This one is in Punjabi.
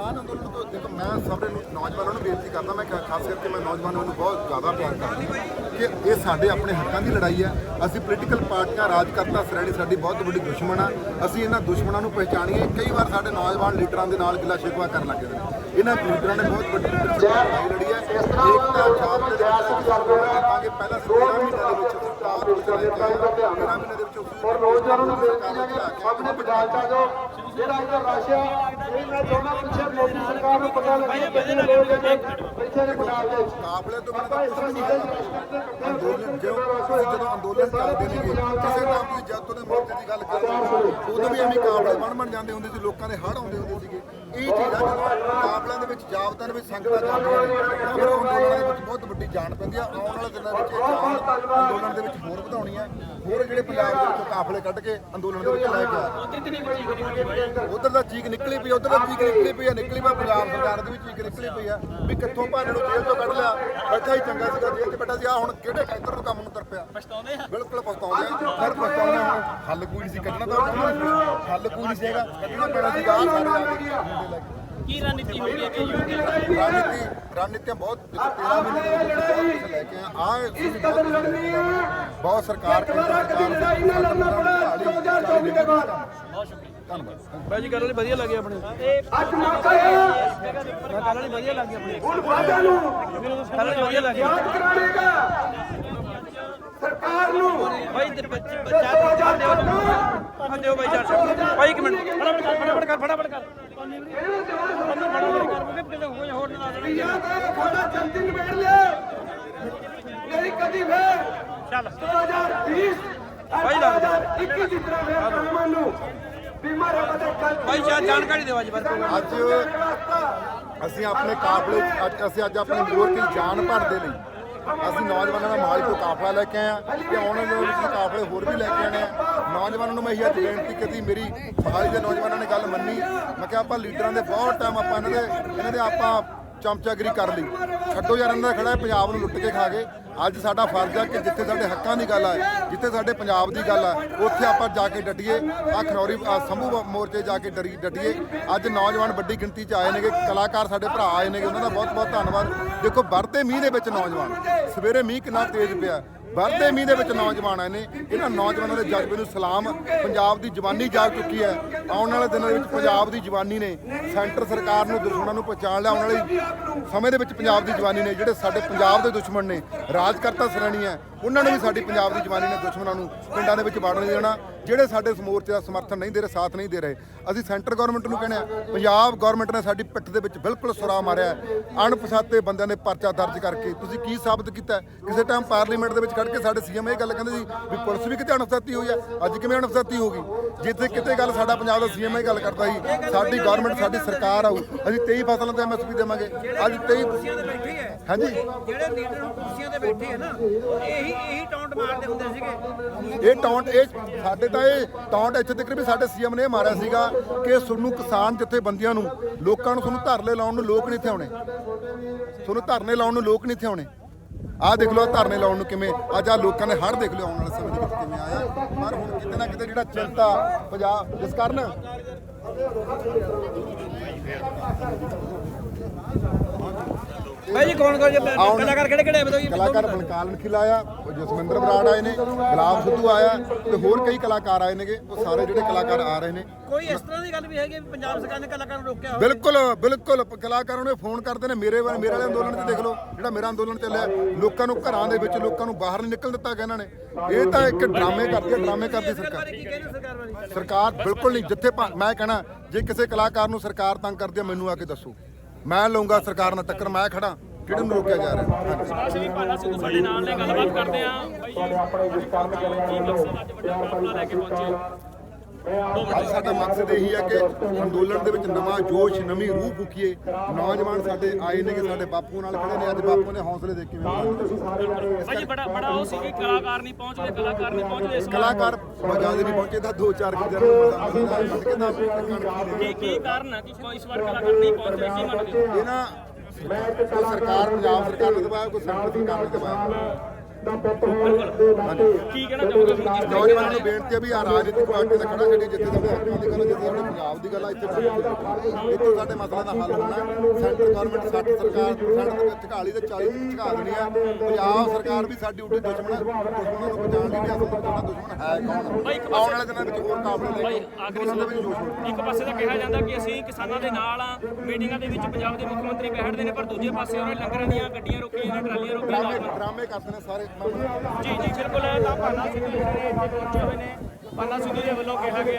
ਕਿਸਾਨ ਅੰਦੋਲਨ ਤੋਂ ਦੇਖੋ ਮੈਂ ਸਾਰੇ ਨੂੰ- ਨੌਜਵਾਨਾਂ ਨੂੰ ਬੇਨਤੀ ਕਰਦਾ ਮੈਂ ਖਾਸ ਕਰਕੇ ਮੈਂ ਨੌਜਵਾਨਾਂ ਨੂੰ ਬਹੁਤ ਜ਼ਿਆਦਾ ਪਿਆਰ ਕਰਦਾ ਕਿ ਇਹ ਸਾਡੇ ਆਪਣੇ ਹੱਕਾਂ ਦੀ ਲੜਾਈ ਹੈ। ਅਸੀਂ ਪੋਲੀਟੀਕਲ ਪਾਰਟੀਆਂ ਰਾਜਕਰਤਾ ਸ਼੍ਰੇਣੀ ਸਾਡੀ ਬਹੁਤ ਵੱਡੀ ਦੁਸ਼ਮਣ ਆ। ਅਸੀਂ ਇਹਨਾਂ ਦੁਸ਼ਮਣਾਂ ਨੂੰ ਪਹਿਚਾਣੀਏ। ਕਈ ਵਾਰ ਸਾਡੇ ਨੌਜਵਾਨ ਲੀਡਰਾਂ ਦੇ ਨਾਲ ਗਿਲਾ ਸ਼ਿਕਵਾ ਕਰਨ ਲੱਗ ਨੇ। ਇਹਨਾਂ ਲੀਡਰਾਂ ਨੇ ਬਹੁਤ ਵੱਡੀ ਲੜਾਈ ਲੜੀ ਹੈ। ਏਕਤਾ ਛਾਪ ਦੇ ਵਿੱਚ ਅਸੀਂ ਕਰਾਂਗੇ ਪਹਿਲਾਂ ਅਸੀਂ 13 ਮਹੀਨਿਆਂ ਦੇ ਵਿੱਚ ਸਰਕਾਰ ਨੂੰ ਚਲਾਇਆ 13 ਮਹੀਨਿਆਂ ਦੇ ਵਿੱਚ ਔਰ ਨੌਜਵਾਨਾਂ ਨੂੰ ਬੇਨਤੀ ਹੈ ਕਿ ਆਪਣੇ ਪੰਜਾਬ ਚ ਜੋ ਜਿਹੜਾ ਇਹਦਾ ਇਹ ਮੈਂ ਚਾਹੁੰਦਾ ਪਿੱਛੇ ਮੋਦੀ ਸਰਕਾਰ ਨੂੰ ਪਤਾ ਲੱਗੇ ਕਿੰਨੇ ਲੋਕ ਪੰਜਾਬ ਦੇ ਕਾਫਲੇ ਤੋਂ ਆਪਾਂ ਇਸ ਤਰ੍ਹਾਂ ਨੀਲੇ ਚ ਕਰਦੇ ਅੰਦੋਲਨ ਜੋ ਅਸੀਂ ਜਦੋਂ ਅੰਦੋਲਨ ਕਰਦੇ ਨੇਗੇ ਕਿਸੇ ਟਾਈਮ ਕੋਈ ਜੱਤ ਉਹਦੇ ਮੋਰਚੇ ਦੀ ਗੱਲ ਕਰਦੇ ਉਦੋਂ ਵੀ ਐਵੇਂ ਕਾਫਲੇ ਬਣ ਬਣ ਜਾਂਦੇ ਹੁੰਦੇ ਸੀ ਲੋਕਾਂ ਦੇ ਹੜ ਆਉਂਦੇ ਹੁੰਦੇ ਸੀਗੇ। ਇਹ ਚੀਜ਼ ਆ ਜਦੋਂ ਕਾਫਲਿਆਂ ਦੇ ਵਿੱਚ ਜਾਬਤਾਂ ਦੇ ਵਿੱਚ ਸੰਗਤਾਂ ਜਾਂਦੀਆਂ ਨੇ ਤਾਂ ਫਿਰ ਉਹ ਅੰਦੋਲਨਾਂ ਦੇ ਵਿੱਚ ਬਹੁਤ ਵੱਡੀ ਜਾਨ ਪੈਂਦੀ ਆ। ਆਉਣ ਵਾਲੇ ਦਿਨਾਂ ਵਿੱਚ ਇਹ ਜਾਨ ਅੰਦੋਲਨ ਦੇ ਵਿੱਚ ਹੋਰ ਵਧਾਉਣੀ ਆ ਹੋਰ ਜਿਹੜੇ ਪੰਜਾਬ ਦੇ ਵਿੱਚੋਂ ਕਾਫਲੇ ਕੱਢ ਕੇ ਅੰਦੋਲਨ ਦੇ ਵਿੱਚ ਲੈ ਕੇ ਆ ਉਧਰ ਦਾ ਚੀਕ ਨਿਕਲੀ ਪਈ ਉਧਰ ਦਾ ਚੀਕ ਨਿਕਲੀ ਪਈ ਆ ਨਿਕਲੀ ਪਈ ਪੰਜਾਬ ਸਰਕਾਰ ਦੀ ਵੀ ਚੀਕ ਨਿਕਲੀ ਪਈ ਆ ਵੀ ਕਿੱਥੋਂ ਭਾਣੇ ਨੂੰ ਜੇਲ੍ਹ ਤੋਂ ਕੱਢ ਲਿਆ। ਬੈਠਾ ਹੀ ਚੰਗਾ ਸੀਗਾ ਜੇਲ੍ਹ 'ਚ ਬੈਠਾ ਸੀ ਆ ਹੁਣ ਕਿਹੜੇ ਖੇਤਰ ਨੂੰ ਕੰਮ ਨੂੰ ਤਰਪਿਆ ਪਛਤਾਉਂਦੇ ਆ? ਬਿਲਕੁਲ ਪਛਤਾਉਂਦੇ ਆ। ਫਿਰ ਪਛਤਾਉਂਦੇ ਆ ਹੁਣ। ਹੱਲ ਕੋਈ ਨਹੀਂ ਸੀ ਕੱਢਣਾ ਤਾਂ ਉਹਨਾਂ ਹੱਲ ਕੋਈ ਨਹੀਂ ਸੀਗਾ ਕੱਢਣਾ ਪੈਣਾ ਸੀਗਾ ਆਹ ਸਾਰੇ ਆ ਕੇ ਰਣਨੀਤੀ ਹੋਈ ਹੈ ਕਿ ਯੂਪੀ ਰਣਨੀਤੀ ਰਣਨੀਤੀਆਂ ਬਹੁਤ 13 ਮਹੀਨੇ ਦੇ ਵਿੱਚ ਬਹੁਤ ਕੁਛ ਲੈ ਕੇ ਆ ਆ ਇਸ ਕਦਰ ਲੜਨੀ ਹੈ। ਬਹੁਤ ਸਰਕਾਰ ਦਾ ਇਹਨਾਂ ਲੜਨਾ ਪੜਾ 2024 ਦੇ ਬਾਅਦ। ਧੰਨਵਾਦ। ਬਾਈ ਜੀ ਗੱਲ ਵਧੀਆ ਲੱਗੀ ਆਪਣੇ। ਅੱਜ ਮੌਕਾ ਹੈ। ਵਾਲੀ ਵਧੀਆ ਲੱਗੀ ਆਪਣੇ। ਹੁਣ ਵਾਅਦਿਆਂ ਨੂੰ ਵਾਲੀ ਵਧੀਆ ਲੱਗੀ ਯਾਦ ਕਰਾਣੇਗਾ ਸਰਕਾਰ ਨੂੰ। ਬਾਈ ਤੇ ਬੱਚੇ ਬੱਚਾ ਚਾਰ ਦਿਓ। ਹਾਂ ਦਿਓ ਬਾਈ ਚਾਰ ਬਾਈ ਇੱਕ ਮਿੰਟ। ਫਟਾਫਟ ਕਰ ਫਟਾਫਟ ਕਰ ਫਟਾਫਟ ਕਰ। ਹੈ ਖਾਣਾ ਜਲਦੀ ਨਿਬੇੜ ਲਿਆ। ਨਹੀਂ ਕਦੀ ਫੇਰ ਚੱਲ। 2020 ਭਾਈ ਲਾ ਦੇ। 2021 ਦੀ ਤਰ੍ਹਾਂ ਫੇਰ ਕਾਮਾਂ ਨੂੰ ਬਿਮਾਰ ਬਦੇ ਕੱਲ ਬਾਈ ਚਾਰ ਜਾਣਕਾਰੀ ਦਿਓ ਅੱਜ ਬਾਰੇ ਅੱਜ ਅਸੀਂ ਆਪਣੇ ਕਾਫਲੇ ਅੱਜ ਅਸੀਂ ਅੱਜ ਆਪਣੇ ਮੋਰਚੇ ਦੀ ਜਾਨ ਭਰਦੇ ਲਈ ਅਸੀਂ ਨੌਜਵਾਨਾਂ ਦਾ ਮਾਲ ਤੋਂ ਕਾਫਲਾ ਲੈ ਕੇ ਆਏ ਆ ਤੇ ਆਉਣ ਵਾਲੇ ਵਿੱਚ ਕਾਫਲੇ ਹੋਰ ਵੀ ਲੈ ਕੇ ਆਣੇ ਆ ਨੌਜਵਾਨਾਂ ਨੂੰ ਮੈਂ ਇਹ ਅੱਜ ਬੇਨਤੀ ਕੀਤੀ, ਮੇਰੀ ਸਹਾਈ ਦੇ ਨੌਜਵਾਨਾਂ ਨੇ ਗੱਲ ਮੰਨੀ। ਮੈਂ ਕਿਹਾ ਆਪਾਂ ਲੀਡਰਾਂ ਦੇ ਬਹੁਤ ਟਾਈਮ ਆਪਾਂ ਇਹਨਾਂ ਦੇ ਇਹਨਾਂ ਦੇ ਆਪਾਂ ਚਮਚਾਗਰੀ ਕਰ ਲਈ। ਛੱਡੋ ਯਾਰ, ਇਹਨਾਂ ਦਾ ਖੜਾ ਹੈ, ਪੰਜਾਬ ਨੂੰ ਲੁੱਟ ਕੇ ਖਾ ਗਏ। ਅੱਜ ਸਾਡਾ ਫਰਜ਼ ਹੈ ਕਿ ਜਿੱਥੇ ਸਾਡੇ ਹੱਕਾਂ ਦੀ ਗੱਲ ਹੈ ਜਿੱਥੇ ਸਾਡੇ ਪੰਜਾਬ ਦੀ ਗੱਲ ਹੈ ਉੱਥੇ ਆਪਾਂ ਜਾ ਕੇ ਡਟੀਏ। ਆ ਖਨੌਰੀ ਸੰਭੂ ਮੋਰਚੇ ਜਾ ਕੇ ਡਰੀ ਡਟੀਏ। ਅੱਜ ਨੌਜਵਾਨ ਵੱਡੀ ਗਿਣਤੀ 'ਚ ਆਏ ਨੇਗੇ, ਕਲਾਕਾਰ ਸਾਡੇ ਭਰਾ ਆਏ ਨੇਗੇ, ਉਹਨਾਂ ਦਾ ਬਹੁਤ ਬਹੁਤ ਧੰਨਵਾਦ। ਦੇਖੋ, ਵਰਤੇ ਮੀਂਹ ਦੇ ਵਿੱਚ ਨੌਜਵਾਨ। ਸਵੇਰੇ ਮੀਂਹ ਕਿੰਨਾ ਤੇਜ਼ ਪਿਆ। ਵਰਦੇ ਮੀਂਹ ਦੇ ਵਿੱਚ ਨੌਜਵਾਨ ਆਏ ਨੇ। ਇਹਨਾਂ ਨੌਜਵਾਨਾਂ ਦੇ ਜਜ਼ਬੇ ਨੂੰ ਸਲਾਮ ਪੰਜਾਬ ਦੀ ਜਵਾਨੀ ਜਾਗ ਚੁੱਕੀ ਹੈ। ਆਉਣ ਵਾਲੇ ਦਿਨਾਂ ਦੇ ਵਿੱਚ ਪੰਜਾਬ ਦੀ ਜਵਾਨੀ ਨੇ ਸੈਂਟਰ ਸਰਕਾਰ ਨੂੰ, ਦੁਸ਼ਮਣਾਂ ਨੂੰ ਪਛਾਣ ਲਿਆ। ਆਉਣ ਵਾਲੇ ਸਮੇਂ ਦੇ ਵਿੱਚ ਪੰਜਾਬ ਦੀ ਜਵਾਨੀ ਨੇ, ਜਿਹੜੇ ਸਾਡੇ ਪੰਜਾਬ ਦੇ ਦੁਸ਼ਮਣ ਨੇ, ਰਾਜਕਰਤਾ ਸ਼੍ਰੇਣੀ ਹੈ ਉਹਨਾਂ ਨੂੰ ਵੀ ਸਾਡੀ ਪੰਜਾਬ ਦੀ ਜਵਾਨੀ ਨੇ ਦੁਸ਼ਮਣਾਂ ਨੂੰ ਪਿੰਡਾਂ ਦੇ ਵਿੱਚ ਵੜਨ ਨਹੀਂ ਦੇਣਾ। ਜਿਹੜੇ ਸਾਡੇ ਇਸ ਮੋਰਚੇ ਦਾ ਸਮਰਥਨ ਨਹੀਂ ਦੇ ਰਹੇ ਸਾਥ ਨਹੀਂ ਦੇ ਰਹੇ ਅਸੀਂ ਸੈਂਟਰ ਗਵਰਨਮੈਂਟ ਨੂੰ ਕਹਿੰਦੇ ਆ ਪੰਜਾਬ ਗਵਰਨਮੈਂਟ ਨੇ ਸਾਡੀ ਪਿੱਠ ਦੇ ਵਿੱਚ ਬਿਲਕੁਲ ਸੁਰਾ ਮਾਰਿਆ। ਅਣਪਛਾਤੇ ਬੰਦਿਆਂ ਨੇ ਪਰਚਾ ਦਰਜ ਕਰਕੇ ਤੁਸੀਂ ਕੀ ਸਾਬਤ ਕੀਤਾ? ਕਿਸੇ ਟਾਈਮ ਪਾਰਲੀਮੈਂਟ ਦੇ ਵਿੱਚ ਖੜ ਕੇ ਸਾਡੇ ਸੀਐਮ ਇਹ ਗੱਲ ਕਹਿੰਦੇ ਸੀ ਵੀ ਪੁਲਿਸ ਵੀ ਕਿਤੇ ਅਣਪਛਾਤੀ ਹੋਈ ਹੈ। ਅੱਜ ਕਿਵੇਂ ਅਣਪਛਾਤੀ ਹੋ ਗਈ? ਜਿੱਥੇ ਕਿਤੇ ਗੱਲ ਸਾਡਾ ਪੰਜਾਬ ਦਾ ਸੀਐਮ ਇਹ ਗੱਲ ਕਰਦਾ ਸੀ ਸਾਡੀ ਗਵਰਨਮੈਂਟ ਸਾਡੀ ਸਰਕਾਰ ਆਊ ਅਸੀਂ 23 ਫਸਲਾਂ ਤੇ ਐਮਐਸਪੀ ਦੇਵਾਂਗੇ। ਅੱਜ 23 ਕੁਰਸੀਆਂ ਤੇ ਬੈਠੇ ਹੈ। ਹਾਂਜੀ। ਜਿਹੜੇ ਲੀਡਰ ਕੁਰਸੀਆਂ ਤੇ ਬੈਠੇ ਹੈ ਨਾ ਇਹੀ ਇਹੀ ਟੌਂਟ ਮਾਰਦੇ ਹੁੰਦੇ ਸੀਗੇ। ਇਹ ਟੌਂਟ, ਇਹ ਸਾਡੇ ਤਾਂ ਇਹ ਟੌਂਟ ਇੱਥੇ ਤੱਕ ਵੀ ਸਾਡੇ ਸੀਐਮ ਨੇ ਮਾਰਿਆ ਸੀਗਾ ਕਿ ਤੁਹਾਨੂੰ ਕਿਸਾਨ ਜਥੇਬੰਦੀਆਂ ਨੂੰ, ਲੋਕਾਂ ਨੂੰ ਤੁਹਾਨੂੰ ਧਰਨੇ ਲਾਉਣ ਨੂੰ ਲੋਕ ਨਹੀਂ ਇੱਥੇ ਆਉਣੇ। ਤੁਹਾਨੂੰ ਧਰਨੇ ਲਾਉਣ ਨੂੰ ਲੋਕ ਨਹੀਂ ਇੱਥੇ ਆਉਣੇ। ਆਹ ਦੇਖ ਲਓ ਧਰਨੇ ਲਾਉਣ ਨੂੰ ਕਿਵੇਂ, ਅੱਜ ਆ ਲੋਕਾਂ ਨੇ ਹੜ ਦੇਖ ਲਿਓ ਆਉਣ ਵਾਲੇ ਸਮੇਂ ਦੇ ਵਿੱਚ ਕਿਵੇਂ ਆਇਆ। ਪਰ ਹੁਣ ਕਿਤੇ ਨਾ ਕਿਤੇ ਜਿਹੜਾ ਚਿੰਤਾ ਪੰਜਾਬ ਜਿਸ ਕਾਰਨ ਬਾਈ ਜੀ ਕੌਣ ਕੌਣ ਜੇ ਆਉਣ- ਕਲਾਕਾਰ ਕਿਹੜੇ ਕਿਹੜੇ ਬਤਾਓ ਜੀ? ਕਲਾਕਾਰ ਬਲਕਾਲਨ ਖਿਲ ਆਇਆ ਉਹ ਜਸਵਿੰਦਰ ਬਰਾੜ ਆਏ ਨੇ ਗੁਲਾਬ ਸਿੱਧੂ ਆਇਆ ਤੇ ਹੋਰ ਕਈ ਕਲਾਕਾਰ ਆਏ ਨੇਗੇ ਉਹ ਸਾਰੇ ਜਿਹੜੇ ਕਲਾਕਾਰ ਆ ਰਹੇ ਨੇ। ਕੋਈ ਇਸ ਤਰ੍ਹਾਂ ਦੀ ਗੱਲ ਵੀ ਹੈਗੀ ਵੀ ਪੰਜਾਬ ਸਰਕਾਰ ਨੇ ਕਲਾਕਾਰਾਂ ਨੂੰ ਰੋਕਿਆ ਹੋਵੇ? ਬਿਲਕੁਲ ਬਿਲਕੁਲ ਪ- ਕਲਾਕਾਰਾਂ ਨੂੰ ਇਹ ਫੋਨ ਕਰਦੇ ਨੇ ਮੇਰੇ ਵਾਲੇ ਮੇਰੇ ਵਾਲੇ ਅੰਦੋਲਨ 'ਚ ਦੇਖ ਲਓ ਜਿਹੜਾ ਮੇਰਾ ਅੰਦੋਲਨ ਚੱਲਿਆ ਲੋਕਾਂ ਨੂੰ ਘਰਾਂ ਦੇ ਵਿੱਚ ਲੋਕਾਂ ਨੂੰ ਬਾਹਰ ਨਹੀਂ ਨਿਕਲ ਦਿੱਤਾ ਗਿਆ ਇਹਨਾਂ ਨੇ। ਇਹ ਤਾਂ ਇੱਕ ਡਰਾਮੇ ਕਰਦੀ ਹੈ ਡਰਾਮੇ ਕਰਦੀ ਸਰਕਾਰ ਬਾਰੇ ਕੀ ਕਹਿੰਦੇ ਸਰਕਾਰ ਬਾਰੇ? ਸਰਕਾਰ ਬਿਲਕੁਲ ਨਹੀਂ ਜਿੱਥੇ ਭਾ- ਮੈਂ ਕਹਣਾ ਜੇ ਕਿਸੇ ਕਲਾਕਾਰ ਨੂੰ ਸਰਕਾਰ ਤੰਗ ਕਰਦੀ ਹੈ ਮੈਨੂੰ ਆ ਕੇ ਦੱਸੋ। ਮੈਂ ਲਊਂਗਾ ਸਰਕਾਰ ਨਾਲ ਟੱਕਰ ਮੈਂ ਖੜਾ ਕਿਹੜੇ ਨੂੰ ਰੋਕਿਆ ਜਾ ਰਿਹਾ? ਹਾਂਜੀ। ਅਸੀਂ ਪਾਲਾ ਸਿੰਘ ਸਾਡੇ ਨਾਲ ਨੇ ਗੱਲਬਾਤ ਕਰਦੇ ਆ ਬਾਈ ਜੀ ਆਪਣੇ ਜਿਸ ਕੰਮ ਚੱਲ ਕੀ ਮਕਸਦ ਅੱਜ ਵੱਡਾ ਫੈਸਲਾ ਲੈ ਕੇ ਪਹੁੰਚੇ ਅੱਜ ਸਾਡਾ ਮਕਸਦ ਇਹੀ ਹੈ ਕਿ ਅੰਦੋਲਨ ਦੇ ਵਿੱਚ ਨਵਾਂ ਜੋਸ਼ ਨਵੀਂ ਰੂਹ ਫੂਕੀਏ। ਨੌਜਵਾਨ ਸਾਡੇ ਆਏ ਨੇ ਕਿ ਸਾਡੇ ਬਾਪੂ ਨਾਲ ਖੜੇ ਨੇ ਅੱਜ ਬਾਪੂ ਨੇ ਹੌਸਲੇ ਦੇ ਕੇ ਬਾਈ ਜੀ ਬੜਾ ਬੜਾ ਉਹ ਸੀ ਕਿ ਕਲਾਕਾਰ ਨਹੀਂ ਪਹੁੰਚਦੇ ਕਲਾਕਾਰ ਨਹੀਂ ਪਹੁੰਚਦੇ ਇਸ ਕਲਾਕਾਰ ਵਜ੍ਹਾ ਦੇ ਨਹੀਂ ਪਹੁੰਚੇ ਤਾਂ ਦੋ ਚਾਰ ਕਿਜਰ ਨੂੰ ਪਤਾ ਨਹੀਂ ਕਿੰਨਾ ਕੀ ਕੀ ਕਾਰਨ ਹੈ ਕਿ ਕੋਈ ਇਸ ਵਾਰ ਕਲਾਕਾਰ ਨਹੀਂ ਪਹੁੰਚੇ ਕੀ ਮੰਨਦੇ ਹੋ? ਇਹ ਨਾ ਕੋਈ ਸਰਕਾਰ ਪੰਜਾਬ ਸਰਕਾਰ ਨੇ ਦਬਾਇਆ ਕੋਈ ਸੈਂਟਰ ਸਰਕਾਰ ਨੇ ਦਬਾਇਆ ਦਾ ਪੁੱਤ ਹੋਣ ਦੇ ਨਾਤੇ ਕੀ ਕਹਿਣਾ ਚਾਹੋਗੇ ਹੁਣ ਜਿਸ ਨੌਜਵਾਨਾਂ ਨੂੰ ਬੇਨਤੀ ਹੈ ਵੀ ਆ ਰਾਜਨੀਤਿਕ ਪਾਰਟੀ ਦਾ ਖੜਾ ਛੱਡੀ ਜਿੱਥੇ ਸਾਡੇ ਹੱਕਾਂ ਦੀ ਗੱਲ ਹੈ, ਜਿੱਥੇ ਸਾਡੇ ਪੰਜਾਬ ਦੀ ਗੱਲ ਹੈ ਇੱਥੇ ਬੈਠੋ। ਇੱਥੇ ਸਾਡੇ ਮਸਲੇ ਦਾ ਹੱਲ ਹੋਣਾ। ਹੈ। ਸੈਂਟਰ ਗਵਰਨਮੈਂਟ ਸਾਡੀ ਸਰਕਾਰ ਸਾਡੇ ਤੇ ਝਕਾਲੀ ਤੇ 40 ਤੇ ਝਕਾ ਦੇਣੀ ਆ। ਪੰਜਾਬ ਸਰਕਾਰ ਵੀ ਸਾਡੀ ਉੱਤੇ ਦੁਸ਼ਮਣ ਹੈ ਦੁਸ਼ਮਣਾਂ ਨੂੰ ਪਛਾਣ ਲਈ ਵੀ ਅਸਲ ਸਾਡਾ ਦੁਸ਼ਮਣ ਹੈ ਕੌਣ? ਆਉਣ ਵਾਲੇ ਦਿਨਾਂ ਵਿੱਚ ਹੋਰ ਕਾਬਲੇ ਲੈ ਭਾਈ ਕੇ ਆਖਰੀ ਉਹਨਾਂ ਦੇ ਵਿੱਚ ਜੋਸ਼ ਹੋਊ। ਇੱਕ ਪਾਸੇ ਤਾਂ ਕਿਹਾ ਜਾਂਦਾ ਕਿ ਅਸੀਂ ਕਿਸਾਨਾਂ ਦੇ ਨਾਲ ਆ ਮੀਟਿੰਗਾਂ ਦੇ ਵਿੱਚ ਪੰਜਾਬ ਦੇ ਮੁੱਖ ਮੰਤਰੀ ਬੈਠਦੇ ਨੇ ਪਰ ਦੂਜੇ ਪਾਸੇ ਉਹਨੇ ਲੰਗਰਾਂ ਦੀਆਂ ਗੱਡੀਆਂ ਰੋਕੀਆਂ ਨੇ ਟਰਾਲੀਆਂ ਰੋਕੀਆਂ। ਡਰਾਮੇ ਕਰਦੇ ਨੇ ਸਾਰੇ। ਜੀ ਜੀ, ਬਿਲਕੁਲ ਤਾਂ ਪਾਨਾ ਸਿੱਧੂ ਜਿਹੜੇ ਇੱਥੇ ਪਹੁੰਚੇ ਹੋਏ ਨੇ। ਪਾਨਾ ਸਿੱਧੂ ਦੇ ਵੱਲੋਂ ਕਿਹਾ ਗਿਆ